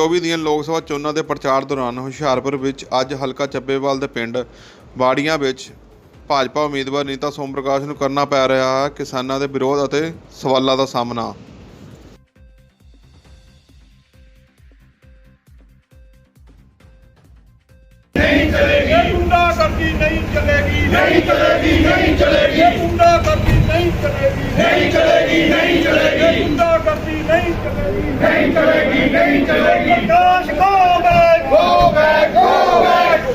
2024 ਦੀਆਂ ਲੋਕ ਸਭਾ ਚੋਣਾਂ ਦੇ ਪ੍ਰਚਾਰ ਦੌਰਾਨ ਹੁਸ਼ਿਆਰਪੁਰ ਵਿੱਚ ਅੱਜ ਹਲਕਾ ਚੱਬੇਵਾਲ ਦੇ ਪਿੰਡ ਬਾੜੀਆਂ ਵਿੱਚ ਭਾਜਪਾ ਉਮੀਦਵਾਰ ਨੀਤਾ ਸੋਮ ਪ੍ਰਕਾਸ਼ ਨੂੰ ਕਰਨਾ ਪੈ ਰਿਹਾ ਹੈ ਕਿਸਾਨਾਂ ਦੇ ਵਿਰੋਧ ਅਤੇ ਸਵਾਲਾਂ ਦਾ ਸਾਹਮਣਾ। ਇਹ ਗੁੰਡਾਗਰਦੀ ਨਹੀਂ ਚਲੇਗੀ। ਨਹੀਂ ਚਲੇਗੀ ਨਹੀਂ ਚਲੇਗੀ। ਇਹ ਗੁੰਡਾਗਰਦੀ ਨਹੀਂ ਚਲੇਗੀ ਨਹੀਂ ਚਲੇਗੀ ਨਹੀਂ ਚਲੇਗੀ। ਇਹ ਗੁੰਡਾਗਰਦੀ ਨਹੀਂ ਚਲੇਗੀ ਨਹੀਂ ਚਲੇਗੀ ਨਹੀਂ ਚਲੇਗੀ Prakash go back go back go back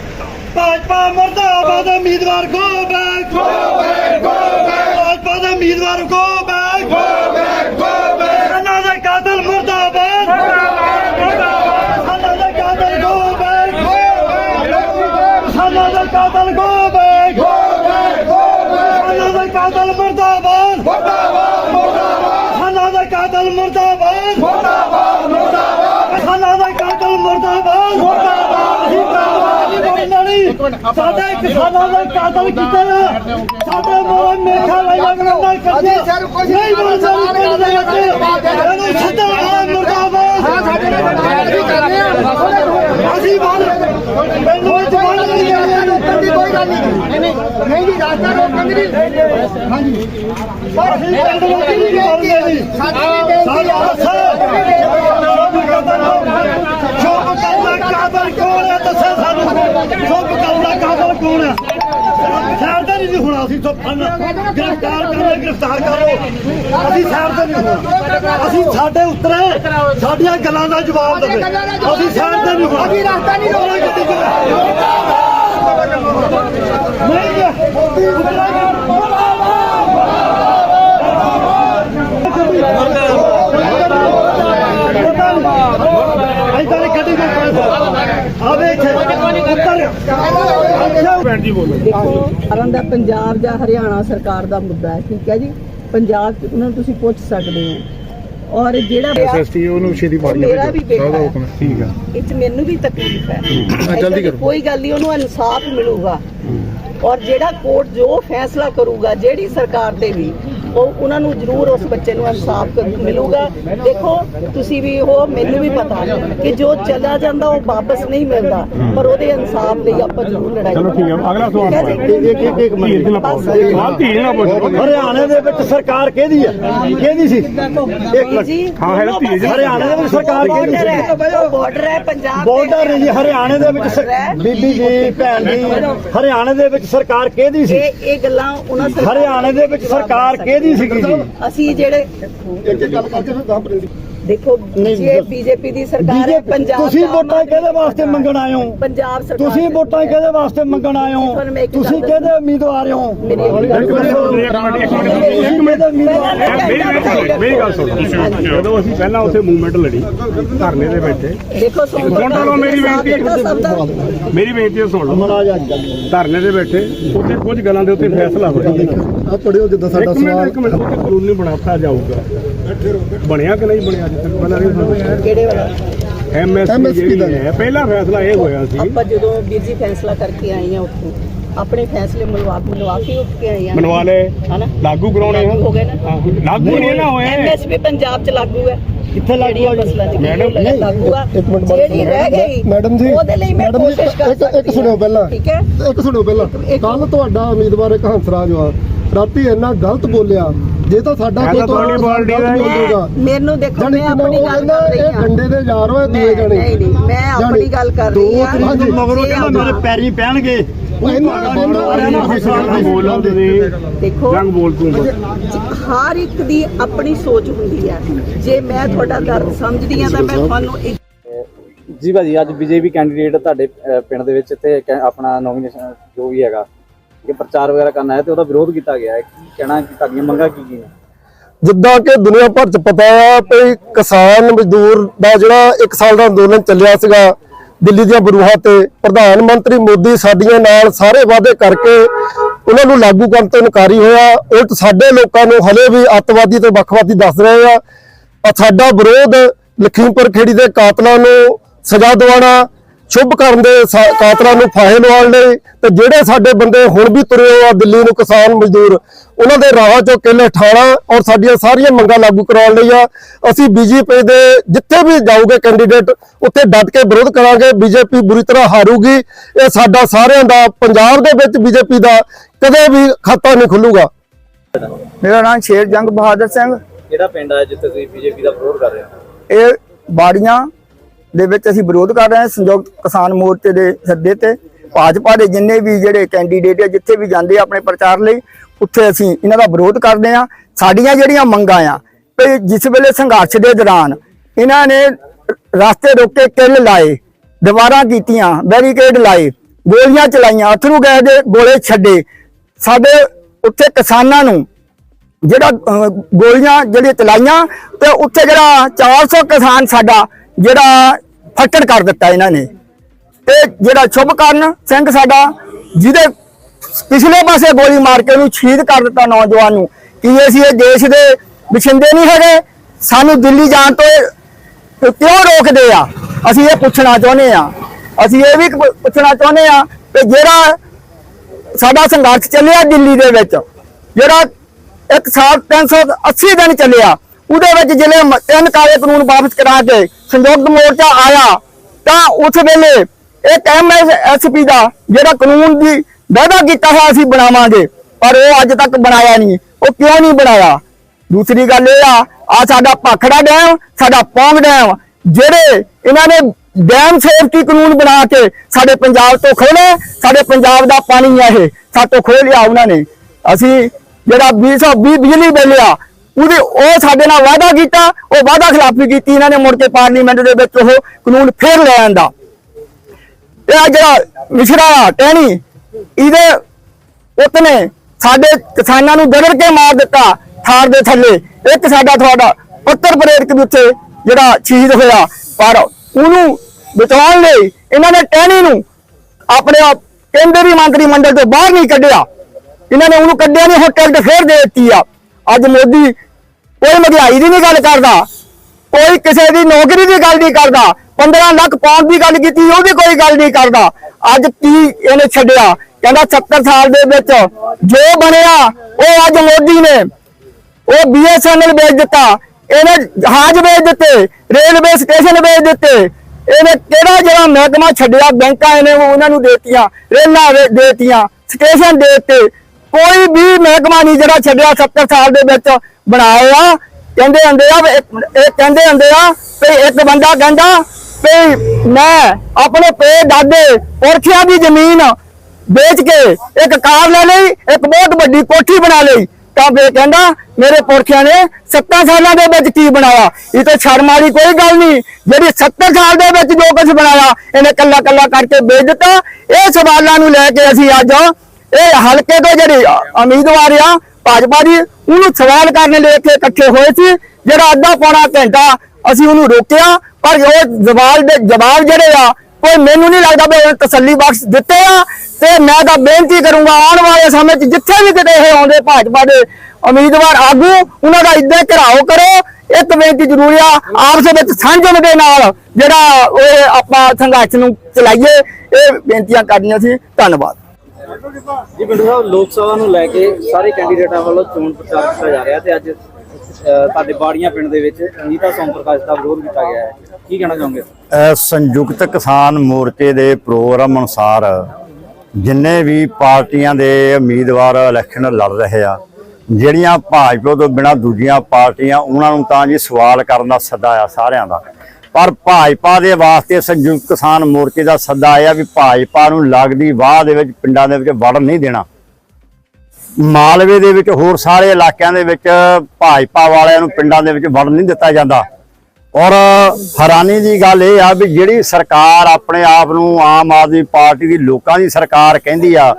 Bhajpa ਮਰਦਾਬਾਦ ਉਮੀਦਵਾਰ go back go back go back Bhajpa ਦੇ ਉਮੀਦਵਾਰ go back go back go back ਇਹਨਾਂ ਦੇ ਕਾਤਲ ਮਰਦਾਬਾਦ ਮਰਦਾਬਾਦ ਮਰਦਾਬਾਦ ਇਹਨਾਂ ਦੇ ਕਾਤਲ ਗੋ ਬੈਕ ਗੋ ਬੈਕ ਸਾਲਾਂ ਦਾ ਕਾਤਲ go back go back go back ਸਾਲਾਂ ਦਾ ਕਾਤਲ ਮਰਦਾਬਾਦ। ਮਰਦਾਬਾਦ ਮਰਦਾਬਾਦ। ਸਾਲਾਂ ਦਾ ਕਾਤਲ ਮਰਦਾਬਾਦ। ਮਰਦਾਬਾਦ ਮਰਦਾਬਾਦ। ਸਾਲਾਂ ਦਾ ਕਾਤਲ ਮਰਦਾਬਾਦ। ਮਰਦਾਬਾਦ ਜਿੰਦਾਬਾਦ ਨਹੀਂ ਸਾਡੇ ਕਿਸਾਨਾਂ ਦਾ ਕਾਤਲ ਕੀਤਾ ਸਾਡੇ ਮੋਹ ਮੇਖਾ ਲਈ ਲੱਗਣਾ ਕਰਦੇ ਨਹੀਂ ਬੋਲਦੇ ਪਿੰਡ ਦੇ ਵਿੱਚ ਇਹਨੂੰ ਸਿੱਧਾ ਮੁਰਦਾਬਾਦ। ਹਾਂ ਸਾਡੇ ਅਸੀਂ ਬੋਲ ਮੈਨੂੰ ਬੋਲ ਨਹੀਂ ਰੋਕਣ ਦੀ ਕੋਈ ਗੱਲ ਨਹੀਂ। ਨਹੀਂ ਨਹੀਂ ਜੀ ਰਾਸਤਾ ਰੋਕਣ ਦੀ ਨਹੀਂ। ਹਾਂਜੀ। ਪਰ ਅਸੀਂ ਪਿੰਡ ਨਹੀਂ ਹੈ? ਦੱਸੇ ਸਾਨੂੰ। ਹੈ? ਦਾ ਨਹੀਂ ਹੋਣਾ ਅਸੀਂ ਗ੍ਰਿਫਤਾਰ ਕਰੋ ਗ੍ਰਿਫਤਾਰ ਕਰੋ। ਅਸੀਂ ਸ਼ਹਿਰ ਦਾ ਨਹੀਂ ਹੋਣਾ। ਅਸੀਂ ਸਾਡੇ ਉੱਤਰੇ ਸਾਡੀਆਂ ਗੱਲਾਂ ਦਾ ਜਵਾਬ ਦੇਵੇ। ਅਸੀਂ ਸ਼ਹਿਰ ਦਾ ਨਹੀਂ ਹੋਣਾ। ਅਸੀਂ ਰਸਤਾ ਨਹੀਂ ਨਹੀਂ ਤਾਂ ਦਾ ਪੰਜਾਬ ਜਾਂ ਹਰਿਆਣਾ ਸਰਕਾਰ ਦਾ ਮੁੱਦਾ ਹੈ, ਠੀਕ ਹੈ ਜੀ? ਪੰਜਾਬ 'ਚ ਉਹਨਾਂ ਨੂੰ ਤੁਸੀਂ ਪੁੱਛ ਸਕਦੇ ਹੋ। ਔਰ ਜਿਹੜਾ ਐਸਐਸਟੀ ਉਹਨੂੰ ਛੇਤੀ ਪਾੜੀ ਮੇਰਾ ਵੀ ਬੇਟਾ ਹੈ। ਠੀਕ ਆ ਇਹ 'ਚ ਮੈਨੂੰ ਵੀ ਤਕਲੀਫ ਹੈ। ਜਲਦੀ ਕਰੋ। ਕੋਈ ਗੱਲ ਨਹੀਂ ਉਹਨੂੰ ਇਨਸਾਫ ਮਿਲੂਗਾ। ਔਰ ਜਿਹੜਾ ਕੋਰਟ ਜੋ ਫੈਸਲਾ ਕਰੂਗਾ ਜਿਹੜੀ ਸਰਕਾਰ ਦੇ ਵੀ ਉਹ ਉਹਨਾਂ ਨੂੰ ਜ਼ਰੂਰ ਉਸ ਬੱਚੇ ਨੂੰ ਇਨਸਾਫ ਮਿਲੂਗਾ। ਦੇਖੋ ਤੁਸੀਂ ਵੀ ਉਹ ਮੈਨੂੰ ਵੀ ਪਤਾ ਕਿ ਜੋ ਚਲਾ ਜਾਂਦਾ ਉਹ ਵਾਪਸ ਨਹੀਂ ਮਿਲਦਾ ਪਰ ਉਹਦੇ ਇਨਸਾਫ ਲਈ ਆਪਾਂ ਜ਼ਰੂਰ ਲੜਾਈ ਚਲੋ ਠੀਕ ਹੈ ਅਗਲਾ ਸਵਾਲ? ਇੱਕ ਇੱਕ ਇੱਕ ਮਿੰਟ। ਨਾ ਪਾਓ ਸਵਾਲ ਧੀਰੇ ਨਾ ਪੁੱਛੋ। ਹਰਿਆਣੇ ਦੇ ਵਿੱਚ ਸਰਕਾਰ ਕਿਹਦੀ ਹੈ ਕਿਹਦੀ ਸੀ? ਜੀ ਹਾਂ, ਹੈ ਜੀ। ਹਰਿਆਣੇ ਦੇ ਵਿੱਚ ਸਰਕਾਰ ਕਿਹਦੀ ਸੀ? ਬਾਰਡਰ ਹੈ ਪੰਜਾਬ ਬਾਰਡਰ ਹੈ ਜੀ ਹਰਿਆਣੇ ਦੇ ਵਿੱਚ ਬੀਬੀ ਜੀ ਭੈਣ ਜੀ ਹਰਿਆਣੇ ਦੇ ਵਿੱਚ ਸਰਕਾਰ ਕਿਹਦੀ ਸੀ? ਇਹ ਇਹ ਗੱਲਾਂ ਉਹਨਾਂ ਹਰਿਆਣੇ ਦੇ ਵਿੱਚ ਸਰਕਾਰ ਕਿਹਦੀ ਸੀਗੀ ਜੀ। ਅਸੀਂ ਜਿਹੜੇ ਦੇਖੋ ਨਹੀਂ, ਜੇ ਬੀਜੇਪੀ ਦੀ ਸਰਕਾਰ ਹੈ ਪੰਜਾਬ ਤੁਸੀਂ ਵੋਟਾਂ ਕਿਹਦੇ ਵਾਸਤੇ ਮੰਗਣ ਆਏ ਹੋ? ਪੰਜਾਬ ਸਰਕਾਰ ਤੁਸੀਂ ਵੋਟਾਂ ਕਿਹਦੇ ਵਾਸਤੇ ਮੰਗਣ ਆਏ ਹੋ? ਇੱਕ ਤੁਸੀਂ ਗੱਲ ਕਿਹਦੇ ਉਮੀਦਵਾਰ ਹੋ? ਮੇਰੀ ਇੱਕ ਗੱਲ ਇੱਕ ਮਿੰਟ ਇੱਕ ਇੱਕ ਇੱਕ ਮੇਰੀ ਗੱਲ ਸੁਣੋ ਜਦੋਂ ਅਸੀਂ ਪਹਿਲਾਂ ਉੱਥੇ ਮੂਵਮੈਂਟ ਲੜੀ ਧਰਨੇ ਦੇ ਬੈਠੇ। ਦੇਖੋ ਸੁਣ ਲਓ ਮੇਰੀ ਬੇਨਤੀ। ਮੇਰੀ ਬੇਨਤੀ ਸੁਣ ਲਓ। ਧਰਨੇ ਦੇ ਬੈਠੇ ਉੱਥੇ ਕੁਝ ਗੱਲਾਂ ਦੇ ਉੱਤੇ ਫੈਸਲਾ ਹੋਇਆ। ਆ ਪੜਿਓ ਜਿੱਦਾਂ ਇੱਕ ਮਿੰਟ ਇੱਕ ਮਿੰਟ ਉੱਥੇ ਕਾਨੂੰਨ ਨਹੀਂ ਬਣਾਤਾ ਜਾਊਗਾ। ਬਣਿਆ ਕਿ ਨਹੀਂ ਬਣਿਆ ਜਿੱਥੇ ਪਹਿਲਾਂ ਨਹੀਂ ਸਮਝਿਆ ਕਿਹੜੇ ਵਾਲਾ? ਐਮਐਸਪੀ ਜਿਹੜੀ ਹੈ ਪਹਿਲਾ ਫੈਸਲਾ ਇਹ ਹੋਇਆ ਸੀ। ਆਪਾਂ ਜਦੋਂ ਵੀਰ ਜੀ ਫੈਸਲਾ ਕਰਕੇ ਆਏ ਆ ਉੱਥੋਂ ਆਪਣੇ ਫੈਸਲੇ ਮਨਵਾ ਮਨਵਾ ਕੇ ਉੱਠ ਕੇ ਆਏ ਆ ਮਨਵਾ ਹਨਾ? ਲਾਗੂ ਕਰਾਉਣੇ ਹੋ ਗਏ ਨਾ? ਹਾਂ, ਲਾਗੂ ਨਹੀਂ ਨਾ ਹੋਏ। ਐਮਐਸਪੀ ਪੰਜਾਬ ਚ ਲਾਗੂ ਹੈ। ਕਿੱਥੇ ਲਾਗੂ ਆ ਦੀ ਮੈਡਮ, ਨਹੀਂ ਲਾਗੂ ਆ ਇੱਕ ਮਿੰਟ ਬਾਅਦ ਜਿਹੜੀ ਰਹਿ ਗਈ ਮੈਡਮ ਜੀ, ਉਹਦੇ ਲਈ ਮੈਂ ਕੋਸ਼ਿਸ਼ ਕਰ ਇੱਕ- ਇੱਕ ਸਕਦੀ ਸੁਣਿਓ। ਪਹਿਲਾਂ। ਠੀਕ ਹੈ? ਇੱਕ ਸੁਣੋ ਪਹਿਲਾਂ। ਕੱਲ ਤੁਹਾਡਾ ਉਮੀਦਵਾਰ ਇੱਕ ਹੰਸਰਾਜ ਵਾ। ਰਾਤੀ ਇੰਨਾ ਗਲਤ ਬੋਲਿਆ ਜੇ ਤਾਂ ਸਾਡਾ ਕੋਈ ਤਾਂ ਤੁਹਾਡੀ ਪਾਰਟੀ ਦਾ ਬੋਲੂਗਾ। ਮੈਨੂੰ ਦੇਖੋ ਮੈਂ ਆਪਣੀ ਗੱਲ ਕਰ ਰਹੀ ਇਹ ਹਾਂ। ਡੰਡੇ ਦੇ ਯਾਰ ਵਾ ਦੂਏ ਜਣੇ। ਨਹੀਂ ਨਹੀਂ ਮੈਂ ਆਪਣੀ ਗੱਲ ਕਰ ਰਹੀ ਹਾਂ। ਦੋ ਤਰੀਕ ਮਗਰੋਂ ਜੇ ਕਹਿੰਦਾ ਮੇਰੇ ਪੈਰੀ ਦੇਖੋ ਤੂੰ ਹਰ ਇੱਕ ਦੀ ਆਪਣੀ ਸੋਚ ਹੁੰਦੀ ਹੈ। ਜੇ ਮੈਂ ਤੁਹਾਡਾ ਦਰਦ ਸਮਝਦੀ ਹਾਂ ਤਾਂ ਮੈਂ ਤੁਹਾਨੂੰ ਇੱਕ ਜੀ ਭਾਜੀ ਅੱਜ ਬੀਜੇਪੀ ਕੈਂਡੀਡੇਟ ਤੁਹਾਡੇ ਪਿੰਡ ਦੇ ਵਿੱਚ ਤੇ ਆਪਣਾ ਨੋਮੀਨੇਸ਼ਨ ਜੋ ਵੀ ਹੈਗਾ। ਕਿ ਪ੍ਰਚਾਰ ਵਗੈਰਾ ਕਰਨਾ ਹੈ ਤੇ ਉਹਦਾ ਵਿਰੋਧ ਕੀਤਾ ਗਿਆ ਹੈ। ਕੀ ਕਹਿਣਾ ਕਿ ਤੁਹਾਡੀਆਂ ਮੰਗਾਂ ਕੀ ਕੀ ਨੇ ਜਿੱਦਾਂ ਕਿ ਦੁਨੀਆ ਭਰ ਚ ਪਤਾ ਆ ਕਿ ਕਿਸਾਨ ਮਜ਼ਦੂਰ ਦਾ ਜਿਹੜਾ 1 ਸਾਲ ਦਾ ਅੰਦੋਲਨ ਚੱਲਿਆ ਸੀਗਾ, ਦਿੱਲੀ ਦੀਆਂ ਬਰੂਹਾਂ ਤੇ, ਪ੍ਰਧਾਨ ਮੰਤਰੀ ਮੋਦੀ ਸਾਡੀਆਂ ਨਾਲ ਸਾਰੇ ਵਾਅਦੇ ਕਰਕੇ ਉਹਨਾਂ ਨੂੰ ਲਾਗੂ ਕਰਨ ਤੋਂ ਇਨਕਾਰੀ ਹੋਇਆ। ਉਲਟ ਸਾਡੇ ਲੋਕਾਂ ਨੂੰ ਹਲੇ ਵੀ ਅੱਤਵਾਦੀ ਤੇ ਵੱਖਵਾਦੀ ਦੱਸ ਰਹੇ ਆ। ਆ ਸਾਡਾ ਵਿਰੋਧ ਲਖੀਮਪੁਰ ਖੇੜੀ ਦੇ ਕਾਤਲਾਂ ਨੂੰ ਸਜ਼ਾ ਦਿਵਾਉਣਾ ਸ਼ੁਭ ਕਰਨ ਦੇ ਕਾਤਲਾਂ ਨੂੰ ਫਾਹੇ ਲਵਾਉਣ ਲਈ ਤੇ ਜਿਹੜੇ ਸਾਡੇ ਬੰਦੇ ਹੁਣ ਵੀ ਤੁਰੇ ਆ ਦਿੱਲੀ ਨੂੰ ਕਿਸਾਨ ਮਜ਼ਦੂਰ ਉਹਨਾਂ ਦੇ ਰਾਹਾਂ ਚੋਂ ਕਿੱਲੇ ਠਾਣਾ ਔਰ ਸਾਡੀਆਂ ਸਾਰੀਆਂ ਮੰਗਾਂ ਲਾਗੂ ਕਰਾਉਣ ਲਈ ਆ। ਅਸੀਂ ਬੀਜੇਪੀ ਦੇ ਜਿੱਥੇ ਵੀ ਜਾਊਗੇ ਕੈਂਡੀਡੇਟ ਉੱਥੇ ਡਟ ਕੇ ਵਿਰੋਧ ਕਰਾਂਗੇ ਬੀਜੇਪੀ ਬੁਰੀ ਤਰ੍ਹਾਂ ਹਾਰੂਗੀ। ਇਹ ਸਾਡਾ ਸਾਰਿਆਂ ਦਾ ਪੰਜਾਬ ਦੇ ਵਿੱਚ ਬੀਜੇਪੀ ਦਾ ਕਦੇ ਵੀ ਖਾਤਾ ਨਹੀਂ ਖੁੱਲੂਗਾ। ਮੇਰਾ ਨਾਮ ਸ਼ੇਰ ਜੰਗ ਬਹਾਦਰ ਸਿੰਘ। ਕਿਹੜਾ ਪਿੰਡ ਹੈ ਜਿੱਥੇ ਤੁਸੀਂ ਬੀਜੇਪੀ ਦਾ ਵਿਰੋਧ ਕਰ ਰਹੇ ਹੋ? ਇਹ ਬਾੜੀਆਂ ਦੇ ਵਿੱਚ ਅਸੀਂ ਵਿਰੋਧ ਕਰ ਰਹੇ ਹਾਂ ਸੰਯੁਕਤ ਕਿਸਾਨ ਮੋਰਚੇ ਦੇ ਸੱਦੇ ਤੇ। ਭਾਜਪਾ ਦੇ ਜਿੰਨੇ ਵੀ ਜਿਹੜੇ ਕੈਂਡੀਡੇਟ ਆ, ਜਿੱਥੇ ਵੀ ਜਾਂਦੇ ਆ ਆਪਣੇ ਪ੍ਰਚਾਰ ਲਈ, ਉੱਥੇ ਅਸੀਂ ਇਹਨਾਂ ਦਾ ਵਿਰੋਧ ਕਰਦੇ ਆ ਸਾਡੀਆਂ ਜਿਹੜੀਆਂ ਮੰਗਾਂ ਆ, ਵੀ ਜਿਸ ਵੇਲੇ ਸੰਘਰਸ਼ ਦੇ ਦੌਰਾਨ ਇਹਨਾਂ ਨੇ ਰਸਤੇ ਰੋਕੇ ਕਿੱਲ ਲਾਏ, ਦੀਵਾਰਾਂ ਕੀਤੀਆਂ ਬੈਰੀਕੇਡ ਲਾਏ, ਗੋਲੀਆਂ ਚਲਾਈਆਂ, ਅਥਰੂ ਗੈਸ ਦੇ ਗੋਲੇ ਛੱਡੇ। ਸਾਡੇ ਉੱਥੇ ਕਿਸਾਨਾਂ ਨੂੰ ਜਿਹੜਾ ਗੋਲੀਆਂ ਜਿਹੜੀਆਂ ਚਲਾਈਆਂ ਤੇ ਉੱਥੇ ਜਿਹੜਾ 400 ਕਿਸਾਨ ਸਾਡਾ ਜਿਹੜਾ ਫੱਟੜ ਕਰ ਦਿੱਤਾ ਇਹਨਾਂ ਨੇ। ਤੇ ਜਿਹੜਾ ਸ਼ੁਭਕਰਨ ਸਿੰਘ ਸਾਡਾ, ਜਿਹਦੇ ਪਿਛਲੇ ਪਾਸੇ ਗੋਲੀ ਮਾਰ ਕੇ ਉਹਨੂੰ ਸ਼ਹੀਦ ਕਰ ਦਿੱਤਾ ਨੌਜਵਾਨ ਨੂੰ। ਕਿ ਅਸੀਂ ਇਹ ਦੇਸ਼ ਦੇ ਵਸਿੰਦੇ ਨਹੀਂ ਹੈਗੇ? ਸਾਨੂੰ ਦਿੱਲੀ ਜਾਣ ਤੋਂ ਕਿਉਂ ਰੋਕਦੇ ਆ? ਅਸੀਂ ਇਹ ਪੁੱਛਣਾ ਚਾਹੁੰਦੇ ਆ। ਅਸੀਂ ਇਹ ਵੀ ਪੁੱਛਣਾ ਚਾਹੁੰਦੇ ਆ ਕਿ ਜਿਹੜਾ ਸਾਡਾ ਸੰਘਰਸ਼ ਚੱਲਿਆ ਦਿੱਲੀ ਦੇ ਵਿੱਚ, ਜਿਹੜਾ ਇੱਕ ਸਾਲ 380 ਦਿਨ ਚੱਲਿਆ ਉਹਦੇ ਵਿੱਚ ਜਿਹਨੇ ਤਿੰਨ ਕਾਲੇ ਕਾਨੂੰਨ ਵਾਪਸ ਕਰਾ ਕੇ ਸੰਯੁਕਤ ਮੋਰਚਾ ਆਇਆ, ਤਾਂ ਉਸ ਵੇਲੇ ਇੱਕ ਐਮਐਸਪੀ ਦਾ ਜਿਹੜਾ ਕਾਨੂੰਨ ਦੀ ਵਾਅਦਾ ਕੀਤਾ ਹੈ ਅਸੀਂ ਬਣਾਵਾਂਗੇ, ਪਰ ਉਹ ਅੱਜ ਤੱਕ ਬਣਾਇਆ ਨਹੀਂ, ਉਹ ਕਿਉਂ ਨਹੀਂ ਬਣਾਇਆ? ਦੂਸਰੀ ਗੱਲ ਇਹ ਆ ਆ ਸਾਡਾ ਭਾਖੜਾ ਡੈਮ, ਸਾਡਾ ਪੌਂਗ ਡੈਮ, ਜਿਹੜੇ ਇਹਨਾਂ ਨੇ ਡੈਮ ਸੇਫਟੀ ਕਾਨੂੰਨ ਬਣਾ ਕੇ ਸਾਡੇ ਪੰਜਾਬ ਤੋਂ ਖੋਲੇ ਸਾਡੇ ਪੰਜਾਬ ਦਾ ਪਾਣੀ ਆ ਇਹ ਸਾਤੋਂ ਖੋਹ ਲਿਆ ਉਹਨਾਂ ਨੇ। ਅਸੀਂ ਜਿਹੜਾ 220 ਬਿਜਲੀ ਬਿੱਲ ਆ ਉਹਦੇ ਉਹ ਸਾਡੇ ਨਾਲ ਵਾਅਦਾ ਕੀਤਾ, ਉਹ ਵਾਅਦਾ ਖਿਲਾਫੀ ਕੀਤੀ, ਇਹਨਾਂ ਨੇ ਮੁੜ ਕੇ ਪਾਰਲੀਮੈਂਟ ਦੇ ਵਿੱਚ ਉਹ ਕਾਨੂੰਨ ਫੇਰ ਲੈ ਆਂਦਾ। ਇਹ ਆ ਜਿਹੜਾ ਮਿਸ਼ਰਾ ਟਹਿਣੀ, ਇਹਦੇ ਉਤਨੇ ਸਾਡੇ ਕਿਸਾਨਾਂ ਨੂੰ ਦਗੜ ਕੇ ਮਾਰ ਦਿੱਤਾ ਥਾਰ ਦੇ ਥੱਲੇ। ਇੱਕ ਸਾਡਾ ਤੁਹਾਡਾ ਉੱਤਰ ਪ੍ਰੇਰਕ ਦੇ ਉੱਤੇ ਜਿਹੜਾ ਸ਼ਹੀਦ ਹੋਇਆ, ਪਰ ਉਹਨੂੰ ਬਚਾਉਣ ਲਈ ਇਹਨਾਂ ਨੇ ਟਹਿਣੀ ਨੂੰ ਆਪਣੇ ਕੇਂਦਰੀ ਮੰਤਰੀ ਮੰਡਲ ਤੋਂ ਬਾਹਰ ਨਹੀਂ ਕੱਢਿਆ। ਇਹਨਾਂ ਨੇ ਉਹਨੂੰ ਕੱਢਿਆ ਨਹੀਂ ਉਹ ਟਿਕਟ ਫੇਰ ਦੇ ਦਿੱਤੀ ਆ। ਅੱਜ ਮੋਦੀ ਕੋਈ ਮਹਿੰਗਾਈ ਦੀ ਨਹੀਂ ਗੱਲ ਕਰਦਾ, ਕੋਈ ਕਿਸੇ ਦੀ ਨੌਕਰੀ ਦੀ ਗੱਲ ਨਹੀਂ ਕਰਦਾ 15 ਲੱਖ ਪਾਉਂਡ ਦੀ ਗੱਲ ਕੀਤੀ, ਉਹ ਵੀ ਕੋਈ ਗੱਲ ਨਹੀਂ ਕਰਦਾ। ਅੱਜ ਕੀ ਇਹਨੇ ਛੱਡਿਆ, ਕਹਿੰਦਾ 70 ਸਾਲ ਦੇ ਵਿੱਚ ਜੋ ਬਣਿਆ, ਉਹ ਅੱਜ ਮੋਦੀ ਨੇ, ਉਹ ਬੀਐਸਐਨਐਲ ਵੇਚ ਦਿੱਤਾ, ਇਹਨੇ ਜਹਾਜ਼ ਵੇਚ ਦਿੱਤੇ, ਰੇਲਵੇ ਸਟੇਸ਼ਨ ਵੇਚ ਦਿੱਤੇ, ਇਹਨੇ ਕਿਹੜਾ ਜਿਹੜਾ ਮਹਿਕਮਾ ਛੱਡਿਆ, ਬੈਂਕਾਂ ਇਹਨੇ ਉਹਨਾਂ ਨੂੰ ਦੇਤੀਆਂ, ਰੇਲਾਂ ਦੇਤੀਆਂ, ਸਟੇਸ਼ਨ ਦੇ ਦਿੱਤੇ ਕੋਈ ਵੀ ਮਹਿਕਮਾ ਨਹੀਂ ਜਿਹੜਾ ਛੱਡਿਆ 70 ਸਾਲ ਦੇ ਵਿੱਚ ਬਣਾਇਆ ਕਹਿੰਦੇ ਹੁੰਦੇ ਆ ਇਹ ਕਹਿੰਦੇ ਹੁੰਦੇ ਆ ਵੀ ਇੱਕ ਬੰਦਾ ਕਹਿੰਦਾ ਵੀ ਮੈਂ ਆਪਣੇ ਪੇ ਦਾਦੇ ਪੁਰਖਿਆਂ ਦੀ ਜ਼ਮੀਨ ਵੇਚ ਕੇ ਇੱਕ ਕਾਰ ਲੈ ਲਈ, ਇੱਕ ਬਹੁਤ ਵੱਡੀ ਕੋਠੀ ਬਣਾ ਲਈ। ਤਾਂ ਫੇਰ ਕਹਿੰਦਾ ਮੇਰੇ ਪੁਰਖਿਆਂ ਨੇ 70 ਸਾਲਾਂ ਦੇ ਵਿੱਚ ਕੀ ਬਣਾਇਆ? ਇਹ ਤਾਂ ਸ਼ਰਮ ਵਾਲੀ ਕੋਈ ਗੱਲ ਨਹੀਂ। ਜਿਹੜੀ 70 ਸਾਲ ਦੇ ਵਿੱਚ ਜੋ ਕੁਝ ਬਣਾਇਆ, ਇਹਨੇ ਕੱਲਾ ਕੱਲਾ ਕਰਕੇ ਵੇਚ ਦਿੱਤਾ। ਇਹ ਸਵਾਲਾਂ ਨੂੰ ਲੈ ਕੇ ਅਸੀਂ ਅੱਜ ਇਹ ਹਲਕੇ ਤੋਂ ਜਿਹੜੇ ਉਮੀਦਵਾਰ ਆ, ਭਾਜਪਾ ਦੀ, ਉਹਨੂੰ ਸਵਾਲ ਕਰਨ ਲਈ ਇੱਥੇ ਇਕੱਠੇ ਹੋਏ ਸੀ, ਜਿਹੜਾ ਅੱਧਾ ਪੌਣਾ ਘੰਟਾ ਅਸੀਂ ਉਹਨੂੰ ਰੋਕਿਆ, ਪਰ ਉਹ ਜਵਾਬ ਦੇ ਜਵਾਬ ਜਿਹੜੇ ਆ ਕੋਈ ਮੈਨੂੰ ਨਹੀਂ ਲੱਗਦਾ ਵੀ ਤਸੱਲੀ ਬਖਸ਼ ਦਿੱਤੇ ਆ, ਤੇ ਮੈਂ ਤਾਂ ਬੇਨਤੀ ਕਰੂੰਗਾ ਆਉਣ ਵਾਲੇ ਸਮੇਂ 'ਚ ਜਿੱਥੇ ਵੀ ਕਿਤੇ ਇਹ ਆਉਂਦੇ ਭਾਜਪਾ ਦੇ ਉਮੀਦਵਾਰ ਆਗੂ, ਉਹਨਾਂ ਦਾ ਇੱਦਾਂ ਘਿਰਾਓ ਕਰੋ। ਇੱਕ ਬੇਨਤੀ ਜ਼ਰੂਰੀ ਆ, ਆਪਸ ਵਿੱਚ ਸਾਂਝਣ ਦੇ ਨਾਲ ਜਿਹੜਾ ਉਹ ਆਪਾਂ ਸੰਘਰਸ਼ ਨੂੰ ਚਲਾਈਏ, ਇਹ ਬੇਨਤੀਆਂ ਕਰਨੀਆਂ ਸੀ। ਧੰਨਵਾਦ। ਜੀ, ਪਿੰਡੂ ਸਾਹਿਬ, ਲੋਕ ਸਭਾ ਨੂੰ ਲੈ ਕੇ ਸਾਰੇ ਕੈਂਡੀਡੇਟਾਂ ਵੱਲੋਂ ਚੋਣ ਪ੍ਰਚਾਰ ਕੀਤਾ ਜਾ ਰਿਹਾ ਤੇ ਅੱਜ ਤੁਹਾਡੇ ਬਾੜੀਆਂ ਪਿੰਡ ਦੇ ਵਿੱਚ ਅਨੀਤਾ ਸੋਮ ਪ੍ਰਕਾਸ਼ ਦਾ ਵਿਰੋਧ ਕੀਤਾ ਗਿਆ ਹੈ। ਕੀ ਕਹਿਣਾ ਚਾਹੋਗੇ? ਸੰਯੁਕਤ ਕਿਸਾਨ ਮੋਰਚੇ ਦੇ ਪ੍ਰੋਗਰਾਮ ਅਨੁਸਾਰ ਜਿੰਨੇ ਵੀ ਪਾਰਟੀਆਂ ਦੇ ਉਮੀਦਵਾਰ ਇਲੈਕਸ਼ਨ ਲੜ ਰਹੇ ਆ, ਜਿਹੜੀਆਂ ਭਾਜਪਾ ਤੋਂ ਬਿਨਾ ਦੂਜੀਆਂ ਪਾਰਟੀਆਂ, ਉਹਨਾਂ ਨੂੰ ਤਾਂ ਜੀ ਸਵਾਲ ਕਰਨ ਦਾ ਸੱਦਾ ਆ ਸਾਰਿਆਂ ਦਾ। ਪਰ ਭਾਜਪਾ ਦੇ ਵਾਸਤੇ ਸੰਯੁਕਤ ਕਿਸਾਨ ਮੋਰਚੇ ਦਾ ਸੱਦਾ ਆਇਆ ਵੀ ਭਾਜਪਾ ਨੂੰ ਲੱਗਦੀ ਵਾਹ ਦੇ ਵਿੱਚ, ਪਿੰਡਾਂ ਦੇ ਵਿੱਚ ਵੜਨ ਨਹੀਂ ਦੇਣਾ। ਮਾਲਵੇ ਦੇ ਵਿੱਚ ਹੋਰ ਸਾਰੇ ਇਲਾਕਿਆਂ ਦੇ ਵਿੱਚ ਭਾਜਪਾ ਵਾਲਿਆਂ ਨੂੰ ਪਿੰਡਾਂ ਦੇ ਵਿੱਚ ਵੜਨ ਨਹੀਂ ਦਿੱਤਾ ਜਾਂਦਾ। ਔਰ ਹੈਰਾਨੀ ਦੀ ਗੱਲ ਇਹ ਆ ਵੀ ਜਿਹੜੀ ਸਰਕਾਰ ਆਪਣੇ ਆਪ ਨੂੰ ਆਮ ਆਦਮੀ ਪਾਰਟੀ ਦੀ ਲੋਕਾਂ ਦੀ ਸਰਕਾਰ ਕਹਿੰਦੀ ਆ,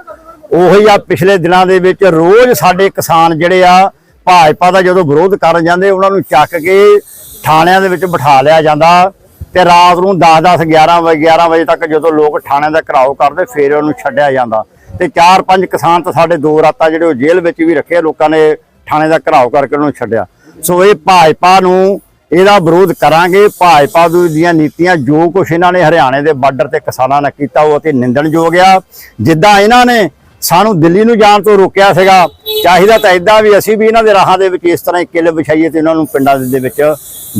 ਉਹੀ ਆ ਪਿਛਲੇ ਦਿਨਾਂ ਦੇ ਵਿੱਚ ਰੋਜ਼ ਸਾਡੇ ਕਿਸਾਨ ਜਿਹੜੇ ਆ ਭਾਜਪਾ ਦਾ ਜਦੋਂ ਵਿਰੋਧ ਕਰਨ ਜਾਂਦੇ, ਉਹਨਾਂ ਨੂੰ ਚੱਕ ਕੇ ਥਾਣਿਆਂ ਦੇ ਵਿੱਚ ਬਿਠਾ ਲਿਆ ਜਾਂਦਾ ਤੇ ਰਾਤ ਨੂੰ 10-10 11 ਵਜੇ 11 ਵਜੇ ਤੱਕ ਜਦੋਂ ਲੋਕ ਥਾਣਿਆਂ ਦਾ ਘਰਾਓ ਕਰਦੇ, ਫੇਰ ਉਹਨੂੰ ਛੱਡਿਆ ਜਾਂਦਾ। ਤੇ ਚਾਰ ਪੰਜ ਕਿਸਾਨ ਤਾਂ ਸਾਡੇ ਦੋ ਰਾਤਾਂ ਜਿਹੜੇ ਉਹ ਜੇਲ੍ਹ ਵਿੱਚ ਵੀ ਰੱਖੇ ਲੋਕਾਂ ਨੇ ਥਾਣੇ ਦਾ ਘਰਾਓ ਕਰਕੇ ਉਹਨੂੰ ਛੱਡਿਆ। ਸੋ ਇਹ ਭਾਜਪਾ ਨੂੰ ਇਹਦਾ ਵਿਰੋਧ ਕਰਾਂਗੇ। ਭਾਜਪਾ ਦੀਆਂ ਨੀਤੀਆਂ ਜੋ ਕੁਛ ਇਹਨਾਂ ਨੇ ਹਰਿਆਣੇ ਦੇ ਬਾਰਡਰ ਤੇ ਕਿਸਾਨਾਂ ਨਾਲ ਕੀਤਾ, ਉਹ ਤੇ ਨਿੰਦਣਯੋਗ ਆ। ਜਿੱਦਾਂ ਇਹਨਾਂ ਨੇ ਸਾਨੂੰ ਦਿੱਲੀ ਨੂੰ ਜਾਣ ਤੋਂ ਰੋਕਿਆ ਸੀਗਾ। ਚਾਹੀਦਾ ਤਾਂ ਇਦਾਂ ਵੀ ਅਸੀਂ ਵੀ ਇਹਨਾਂ ਦੇ ਰਾਹਾਂ ਦੇ ਵਿੱਚ ਇਸ ਤਰ੍ਹਾਂ ਹੀ ਕਿੱਲ ਵਿਛਾਈਏ ਤੇ ਇਹਨਾਂ ਨੂੰ ਪਿੰਡਾਂ ਦੇ ਵਿੱਚ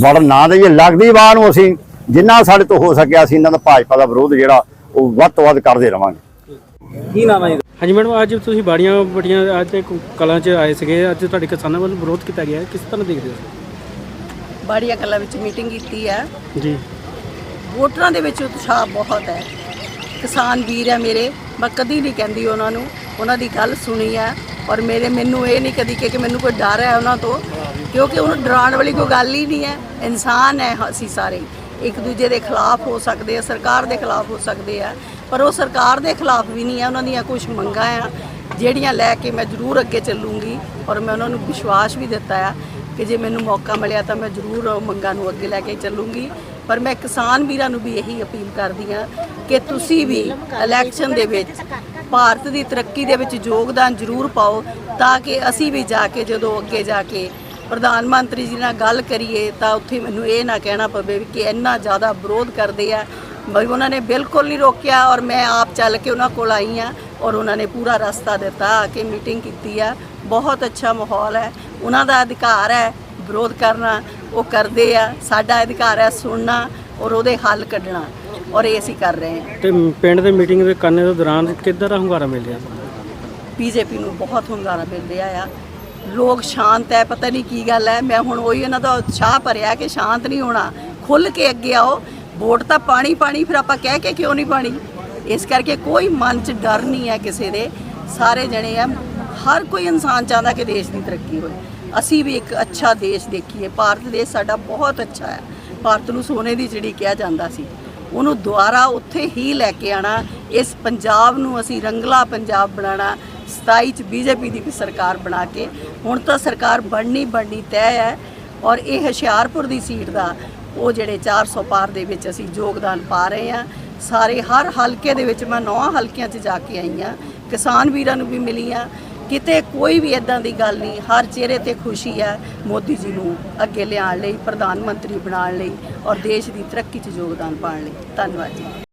ਵੜਨ ਨਾ ਦੇਈਏ। ਲੱਗਦੀ ਬਾਹ ਨੂੰ ਅਸੀਂ ਜਿੰਨਾ ਸਾਡੇ ਤੋਂ ਹੋ ਸਕਿਆ ਅਸੀਂ ਇਹਨਾਂ ਦਾ ਭਾਜਪਾ ਦਾ ਵਿਰੋਧ ਜਿਹੜਾ ਉਹ ਵੱਧ ਤੋਂ ਵੱਧ ਕਰਦੇ ਰਵਾਂਗੇ। ਕੀ ਨਾਮ ਹੈ ਜੀ ਹਾਂਜੀ ਮੈਡਮ ਅੱਜ ਤੁਸੀਂ ਬਾੜੀਆਂ ਬੜੀਆਂ ਅੱਜ ਤੇ ਕਲਾਂ 'ਚ ਆਏ ਸੀਗੇ। ਅੱਜ ਤੁਹਾਡੇ ਕਿਸਾਨਾਂ ਵੱਲੋਂ ਵਿਰੋਧ ਕੀਤਾ ਗਿਆ ਕਿਸ ਤਰ੍ਹਾਂ ਦੇਖਦੇ ਹੋ? ਬਾੜੀਆ ਕਲਾ ਵਿੱਚ ਮੀਟਿੰਗ ਕੀਤੀ ਹੈ। ਜੀ। ਵੋਟਰਾਂ ਦੇ ਵਿੱਚ ਉਤਸ਼ਾਹ ਬਹੁਤ ਹੈ। ਕਿਸਾਨ ਵੀਰ ਹੈ ਮੇਰੇ, ਮੈਂ ਕਦੀ ਨਹੀਂ ਕਹਿੰਦੀ ਉਹਨਾਂ ਨੂੰ, ਉਹਨਾਂ ਦੀ ਗੱਲ ਸੁਣੀ ਹੈ ਔਰ ਮੇਰੇ ਮੈਨੂੰ ਇਹ ਨਹੀਂ ਕਦੀ ਕਿ ਕਿ ਮੈਨੂੰ ਕੋਈ ਡਰ ਹੈ ਉਹਨਾਂ ਤੋਂ, ਕਿਉਂਕਿ ਉਹਨੂੰ ਡਰਾਉਣ ਵਾਲੀ ਕੋਈ ਗੱਲ ਹੀ ਨਹੀਂ ਹੈ, ਇਨਸਾਨ ਹੈ ਅਸੀਂ ਸਾਰੇ। ਇੱਕ ਦੂਜੇ ਦੇ ਖਿਲਾਫ ਹੋ ਸਕਦੇ ਆ, ਸਰਕਾਰ ਦੇ ਖਿਲਾਫ ਹੋ ਸਕਦੇ ਆ, ਪਰ ਉਹ ਸਰਕਾਰ ਦੇ ਖਿਲਾਫ ਵੀ ਨਹੀਂ ਹੈ, ਉਹਨਾਂ ਦੀਆਂ ਕੁਝ ਮੰਗਾਂ ਆ, ਜਿਹੜੀਆਂ ਲੈ ਕੇ ਮੈਂ ਜ਼ਰੂਰ ਅੱਗੇ ਚੱਲੂੰਗੀ, ਔਰ ਮੈਂ ਉਹਨਾਂ ਨੂੰ ਵਿਸ਼ਵਾਸ ਵੀ ਦਿੱਤਾ ਆ ਕਿ ਜੇ ਮੈਨੂੰ ਮੌਕਾ ਮਿਲਿਆ ਤਾਂ ਮੈਂ ਜ਼ਰੂਰ ਉਹ ਮੰਗਾਂ ਨੂੰ ਅੱਗੇ ਲੈ ਕੇ ਚੱਲੂੰਗੀ। ਪਰ ਮੈਂ ਕਿਸਾਨ ਵੀਰਾਂ ਨੂੰ ਵੀ ਇਹੀ ਅਪੀਲ ਕਰਦੀ ਹਾਂ ਕਿ ਤੁਸੀਂ ਵੀ ਇਲੈਕਸ਼ਨ ਦੇ ਵਿੱਚ ਭਾਰਤ ਦੀ ਤਰੱਕੀ ਦੇ ਵਿੱਚ ਯੋਗਦਾਨ ਜ਼ਰੂਰ ਪਾਓ ਤਾਂ ਕਿ ਅਸੀਂ ਵੀ ਜਾ ਕੇ ਜਦੋਂ ਅੱਗੇ ਜਾ ਕੇ ਪ੍ਰਧਾਨ ਮੰਤਰੀ ਜੀ ਨਾਲ ਗੱਲ ਕਰੀਏ ਤਾਂ ਉੱਥੇ ਮੈਨੂੰ ਇਹ ਨਾ ਕਹਿਣਾ ਪਵੇ ਕਿ ਇੰਨਾ ਜ਼ਿਆਦਾ ਵਿਰੋਧ ਕਰਦੇ ਆ। ਬਈ ਉਹਨਾਂ ਨੇ ਬਿਲਕੁਲ ਨਹੀਂ ਰੋਕਿਆ ਔਰ ਮੈਂ ਆਪ ਚੱਲ ਕੇ ਉਹਨਾਂ ਕੋਲ ਆਈ ਆ ਔਰ ਉਹਨਾਂ ਨੇ ਪੂਰਾ ਰਸਤਾ ਦਿੱਤਾ ਆ ਕੇ ਮੀਟਿੰਗ ਕੀਤੀ ਆ। ਬਹੁਤ ਅੱਛਾ ਮਾਹੌਲ ਹੈ। ਉਹਨਾਂ ਦਾ ਅਧਿਕਾਰ ਹੈ ਵਿਰੋਧ ਕਰਨਾ। ਉਹ ਕਰਦੇ ਆ ਸਾਡਾ ਅਧਿਕਾਰ ਹੈ ਸੁਣਨਾ ਔਰ ਉਹਦੇ ਹੱਲ ਕੱਢਣਾ ਔਰ ਇਹ ਅਸੀਂ ਕਰ ਰਹੇ ਹਾਂ। ਤੇ ਪਿੰਡ ਦੇ ਮੀਟਿੰਗ ਦੇ ਕਰਨੇ ਦੇ ਦੌਰਾਨ ਕਿੱਦਾਂ ਦਾ ਹੁੰਗਾਰਾ ਮਿਲਿਆ ਬੀਜੇਪੀ ਨੂੰ ਬਹੁਤ ਹੁੰਗਾਰਾ ਮਿਲ ਰਿਹਾ ਆ। ਲੋਕ ਸ਼ਾਂਤ ਹੈ ਪਤਾ ਨਹੀਂ ਕੀ ਗੱਲ ਹੈ। ਮੈਂ ਹੁਣ ਉਹੀ ਇਹਨਾਂ ਦਾ ਉਤਸ਼ਾਹ ਭਰਿਆ ਕਿ ਸ਼ਾਂਤ ਨਹੀਂ ਹੋਣਾ। ਖੁੱਲ ਕੇ ਅੱਗੇ ਆਓ। ਵੋਟ ਤਾਂ ਪਾਣੀ ਪਾਣੀ ਫਿਰ ਆਪਾਂ ਕਹਿ ਕੇ ਕਿਉਂ ਨਹੀਂ ਪਾਣੀ? ਇਸ ਕਰਕੇ ਕੋਈ ਮਨ 'ਚ ਡਰ ਨਹੀਂ ਹੈ ਕਿਸੇ ਦੇ। ਸਾਰੇ ਜਣੇ ਆ। ਹਰ ਕੋਈ ਇਨਸਾਨ ਚਾਹੁੰਦਾ ਕਿ ਦੇਸ਼ ਦੀ ਤਰੱਕੀ ਹੋਏ। ਅਸੀਂ ਵੀ ਇੱਕ ਅੱਛਾ ਦੇਸ਼ ਦੇਖੀਏ। ਭਾਰਤ ਦੇਸ਼ ਸਾਡਾ ਬਹੁਤ ਅੱਛਾ ਹੈ। ਭਾਰਤ ਨੂੰ ਸੋਨੇ ਦੀ ਚਿੜੀ ਕਿਹਾ ਜਾਂਦਾ ਸੀ, ਉਹਨੂੰ ਦੁਆਰਾ ਉੱਥੇ ਹੀ ਲੈ ਕੇ ਆਣਾ ਇਸ ਪੰਜਾਬ ਨੂੰ ਅਸੀਂ ਰੰਗਲਾ ਪੰਜਾਬ ਬਣਾਉਣਾ 27 ਚ ਬੀਜੇਪੀ ਦੀ ਵੀ ਸਰਕਾਰ ਬਣਾ ਕੇ, ਹੁਣ ਤਾਂ ਸਰਕਾਰ ਬਣਨੀ ਬਣਨੀ ਤੈਅ ਹੈ ਔਰ ਇਹ ਹੁਸ਼ਿਆਰਪੁਰ ਦੀ ਸੀਟ ਦਾ, ਉਹ ਜਿਹੜੇ 400 ਪਾਰ ਦੇ ਵਿੱਚ ਅਸੀਂ ਯੋਗਦਾਨ ਪਾ ਰਹੇ ਹਾਂ। ਸਾਰੇ ਹਰ ਹਲਕੇ ਦੇ ਵਿੱਚ ਮੈਂ ਨੌਂ ਹਲਕਿਆਂ 'ਚ ਜਾ ਕੇ ਆਈ ਹਾਂ। ਕਿਸਾਨ ਵੀਰਾਂ ਨੂੰ ਵੀ ਮਿਲੀ ਹਾਂ। ਕਿਤੇ ਕੋਈ ਵੀ ਇਦਾਂ ਦੀ ਗੱਲ ਨਹੀਂ, ਹਰ ਚਿਹਰੇ ਤੇ ਖੁਸ਼ੀ ਹੈ ਮੋਦੀ ਜੀ ਨੂੰ ਅੱਗੇ ਲਿਆਉਣ ਲਈ, ਪ੍ਰਧਾਨ ਮੰਤਰੀ ਬਣਾਉਣ ਲਈ ਔਰ ਦੇਸ਼ ਦੀ ਤਰੱਕੀ 'ਚ ਯੋਗਦਾਨ ਪਾਉਣ ਲਈ। ਧੰਨਵਾਦ ਜੀ।